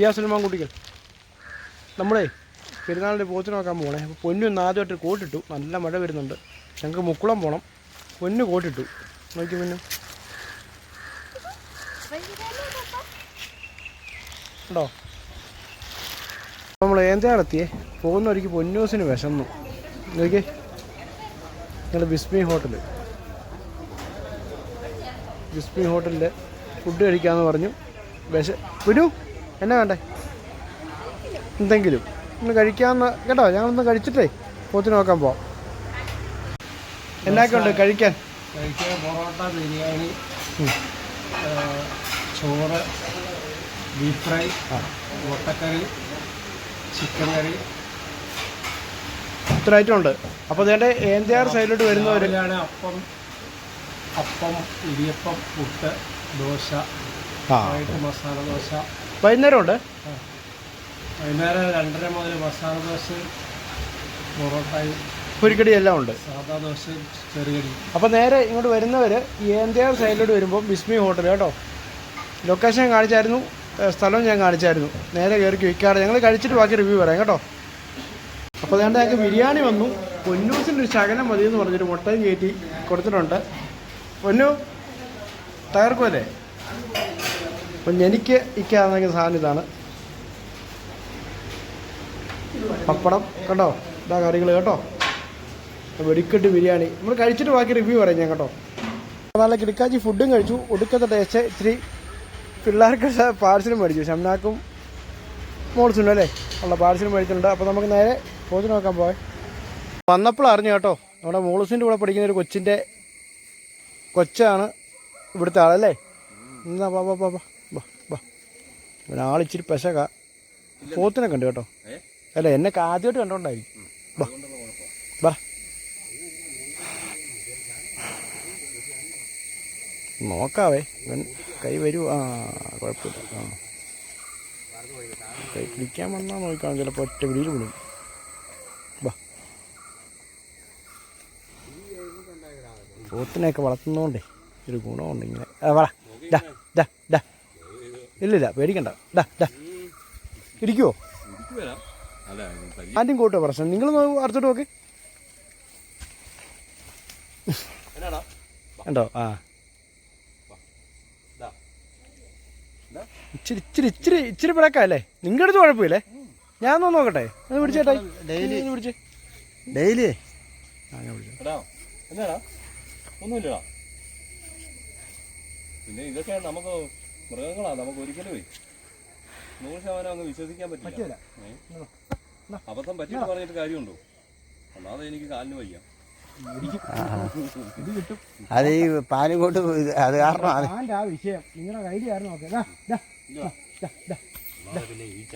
ഷിയാ സുലമാൻ കുട്ടികൾ നമ്മളേ പെരുന്നാളിന്റെ പോത്തിന് നോക്കാൻ പോകണേ അപ്പോൾ പൊന്നു ഒന്ന് ആദ്യമായിട്ട് കോട്ടിട്ടു. നല്ല മഴ വരുന്നുണ്ട്. ഞങ്ങൾക്ക് മുക്കുളം പോകണം പൊന്നു കോട്ടിട്ടു. നോക്കി പൊന്നു. ഉണ്ടോ? നമ്മൾ ഏന്തയാളെത്തിയേ. പോകുന്ന ഒരിക്കൽ പൊന്നൂസിന് വിശന്നു. നോക്കിയേ. ഞങ്ങൾ ബിസ്മി ഹോട്ടൽ ബിസ്മി ഹോട്ടലിൽ ഫുഡ് കഴിക്കാമെന്ന് പറഞ്ഞു. വിശ പുരു എന്നാ വേണ്ടേ? എന്തെങ്കിലും. ഒന്ന് കഴിക്കാമെന്ന് കേട്ടോ? ഞങ്ങളൊന്ന് കഴിച്ചിട്ടേ പോത്തിന് നോക്കാൻ പോവാം. എന്നാ ഉണ്ട്? കഴിക്കാൻ? കഴിക്കാൻ പൊറോട്ട ബിരിയാണി ചോറ് ബീഫ് ഫ്രൈ. മുട്ടക്കറി ചിക്കൻ കറി. ഇത്ര ഐറ്റം ഉണ്ട്. അപ്പോൾ അതേണ്ട ഏന്തിയാർ സൈഡിലോട്ട് വരുന്നവരാണ് അപ്പം അപ്പം ഇടിയപ്പം പുട്ട് ദോശ മസാല ദോശ വൈകുന്നേരം ഉണ്ട്. വൈകുന്നേരം രണ്ടര മുതൽ മസാല ദോശ പൊറോട്ടയും പൊരിക്കടി എല്ലാം ഉണ്ട്. സാധാ ദോശ ചെറുകടി അപ്പോൾ നേരെ ഇങ്ങോട്ട് വരുന്നവർ ഏന്തിയാർ സൈഡിലോട്ട് വരുമ്പോൾ ബിസ്മി ഹോട്ടൽ കേട്ടോ. ലൊക്കേഷൻ കാണിച്ചായിരുന്നു സ്ഥലവും ഞാൻ കാണിച്ചായിരുന്നു. നേരെ കയറി വിൽക്കാറ് ഞങ്ങൾ കഴിച്ചിട്ട് ബാക്കി റിവ്യൂ പറയാം കേട്ടോ. അപ്പോൾ അതുകൊണ്ട് ഞങ്ങൾക്ക് ബിരിയാണി വന്നു. പൊന്നൂസിന്റെ ഒരു ശകലം മതി എന്ന് പറഞ്ഞിട്ട് മുട്ടയും കയറ്റി കൊടുത്തിട്ടുണ്ട്. പൊന്നു തകർക്കുമല്ലേ അപ്പം എനിക്ക് ഇക്കാണെങ്കിൽ സാധനം ഇതാണ്. പപ്പടം കേട്ടോ? ഇതാ കറികൾ കേട്ടോ? വെടിക്കെട്ട് ബിരിയാണി. നമ്മൾ കഴിച്ചിട്ട് ബാക്കി റിവ്യൂ പറയാം ഞാൻ കേട്ടോ? നല്ല കിടക്കാച്ചി ഫുഡും കഴിച്ചു. ഒടുക്കത്തെ ടേസ്റ്റ് ഇച്ചിരി പിള്ളേർക്ക് പാഴ്സലും മേടിച്ചു. ഷംനാക്കും മോൾസുണ്ട് അല്ലേ? ഉള്ള പാഴ്സലും മേടിച്ചിട്ടുണ്ട്. അപ്പോൾ നമുക്ക് നേരെ പോയി നോക്കാൻ പോയെ വന്നപ്പോൾ അറിഞ്ഞു കേട്ടോ? നമ്മുടെ മോളിസിന്റെ കൂടെ പഠിക്കുന്ന ഒരു കൊച്ചിന്റെ കൊച്ചാണ് ഇവിടുത്തെ ആളല്ലേ എന്നാ പാപ്പാ ബാ ഇവനാളിച്ചിരി പെശക. പോത്തിനെ കണ്ടു കേട്ടോ. അല്ല എന്നെ ആദ്യമായിട്ട് കണ്ടോണ്ടായിരിക്കും. വാ നോക്കാവേ. ഇവൻ കൈ വരൂ. ആ കുഴപ്പമില്ല. ആ. കൈ പിടിക്കാൻ വന്നാൽ നോക്കാം. ചിലപ്പോൾ ഒറ്റ പിടിയിൽ വിടും വാ പോത്തിനെയൊക്കെ വളർത്തുന്നോണ്ടേ. ഒരു ഗുണമുണ്ട് ഇങ്ങനെ. വള ഡാ ഡാ ഇല്ലില്ല പേടിക്കണ്ട. ഡാ ഡാ ഇരിക്കുവോ? ആദ്യം കൂട്ടോ പ്രശ്നം. നിങ്ങൾ അറച്ചിട്ട് നോക്ക്. ഉണ്ടോ ആ. ഇച്ചിരി ഇച്ചിരി ഇച്ചിരി ഇച്ചിരി പിടക്കല്ലേ? നിങ്ങളുടെ അടുത്ത് കുഴപ്പമില്ലേ? ഞാൻ ഒന്ന് നോക്കട്ടെ അത് പിടിച്ചേട്ടാ ഡെയിലി. പിടിച്ച്. ഡെയിലി. ആ ഞാൻ പിടിച്ചു. ഒന്നുമില്ലടാ. പിന്നെ ഇതൊക്കെ നമുക്ക് മൃഗങ്ങളാ നമുക്ക് ഒരിക്കലും നൂറ് ശതമാനം അങ്ങ് വിശ്വസിക്കാൻ പറ്റില്ല? അബദ്ധം പറ്റിയിട്ട് പറഞ്ഞിട്ട് കാര്യമുണ്ടോ? ഒന്നാമത് എനിക്ക് കാലിന് വയ്യ. അത് ഈ പാലും കൊണ്ട് അത് കാരണം ആ വിഷയം. നിങ്ങളുടെ ഐഡിയ ആയിരുന്നു നോക്കാം. ദാ, ദാ, ദാ, ദാ, ഒന്നാമത് പിന്നെ ഈച്ച.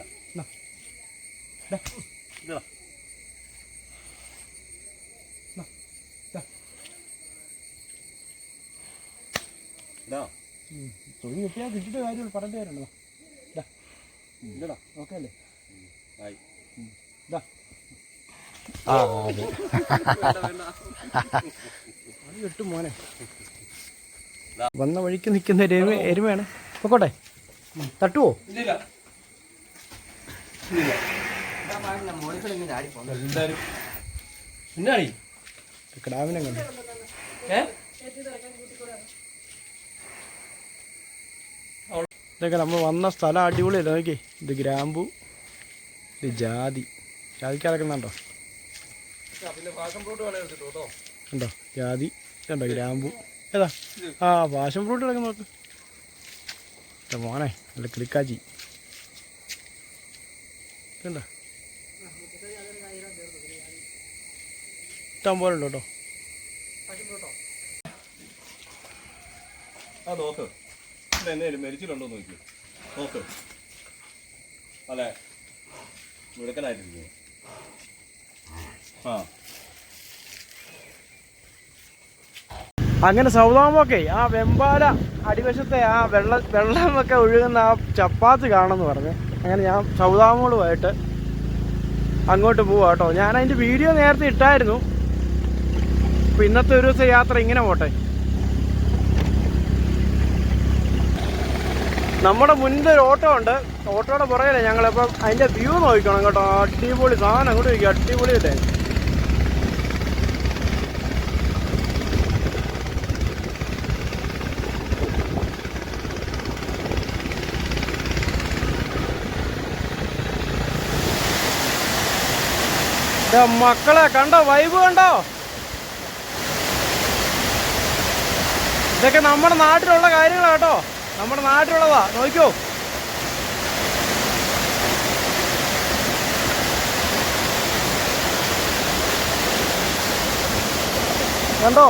തൊഴിൽ കിട്ടിയാൽ കിട്ടിയിട്ട് കാര്യമുള്ളൂ. പറഞ്ഞിട്ട് കാര്യമുണ്ടോ? ഇല്ലടാ. ഓക്കെ അല്ലേ ആയി. ദാ. ആ അത് അത് കിട്ടും മോനെ. വന്ന വഴിക്ക് നിൽക്കുന്ന എരുമ എരുമയാണ്. പൊക്കോട്ടെ. തട്ടുവോ? എന്താണ് കിടാവിനെ കണ്ടു. ഏ? ഇതൊക്കെ നമ്മൾ വന്ന സ്ഥലം അടിപൊളിയല്ല നോക്കി. ഇത് ഗ്രാമ്പു ഇത് ജാതി. ജാതിക്ക് അലക്കുന്നുണ്ടോ ഉണ്ടോ? ജാതി ഇതുണ്ടോ? ഗ്രാമ്പു. ഏതാ? ആ പാഷൻ ഫ്രൂട്ട് കിടക്കുന്ന നോക്ക്. മോനെ നല്ല കിളിക്കാച്ചി. ഇതുണ്ടോ? ഇഷ്ടം പോലെ ഉണ്ടോ കേട്ടോ? ആ നോക്ക്. ഇത് എന്നേലും മരിച്ചിട്ടുണ്ടോ നോക്കി നോക്ക്. അല്ലെ? മിടുക്കനായിട്ടിരിക്കുന്നു. ആ. അങ്ങനെ സൗദാമൊക്കെ ആ വെമ്പാല അടിവശത്തെ ആ വെള്ള വെള്ളമൊക്കെ ഒഴുകുന്ന ആ ചപ്പാത്ത് കാണുമെന്ന് പറഞ്ഞ്. അങ്ങനെ ഞാൻ സൗദാമോളുമായിട്ട് അങ്ങോട്ട് പോവാ കേട്ടോ. ഞാൻ അതിന്റെ വീഡിയോ നേരത്തെ ഇട്ടായിരുന്നു. ഇന്നത്തെ ഒരു ദിവസം യാത്ര ഇങ്ങനെ പോട്ടെ. നമ്മുടെ മുന്നിൽ ഒരു ഓട്ടോ ഉണ്ട്. ഓട്ടോയുടെ പുറകിലെ ഞങ്ങളിപ്പം അതിന്റെ വ്യൂ നോക്കണം കേട്ടോ. അടിപൊളി സാധനം അങ്ങോട്ട് വയ്ക്കും അടിപൊളി അല്ലേ മക്കളെ കണ്ടോ? വൈബ് കണ്ടോ? ഇതൊക്കെ നമ്മുടെ നാട്ടിലുള്ള കാര്യങ്ങളാ കേട്ടോ. നമ്മുടെ നാട്ടിലുള്ളവാ നോക്കിയോ? കണ്ടോ?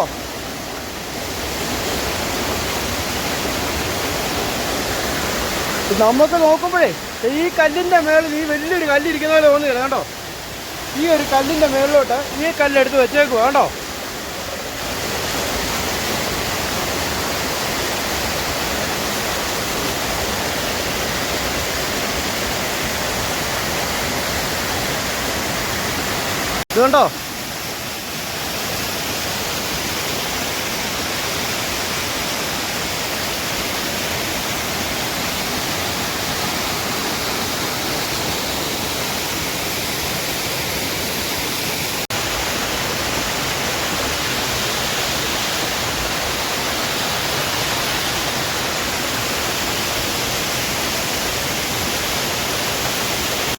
നമുക്ക് നോക്കുമ്പോഴേ ഈ കല്ലിന്റെ മേളിൽ ഈ വലിയൊരു കല്ലിരിക്കുന്ന പോലെ തോന്നുന്നില്ല കണ്ടോ? ഈ ഒരു കല്ലിന്റെ മേളിലോട്ട് ഈ കല്ലെടുത്ത് വെച്ചേക്കുക കണ്ടോ? ഇത് കണ്ടോ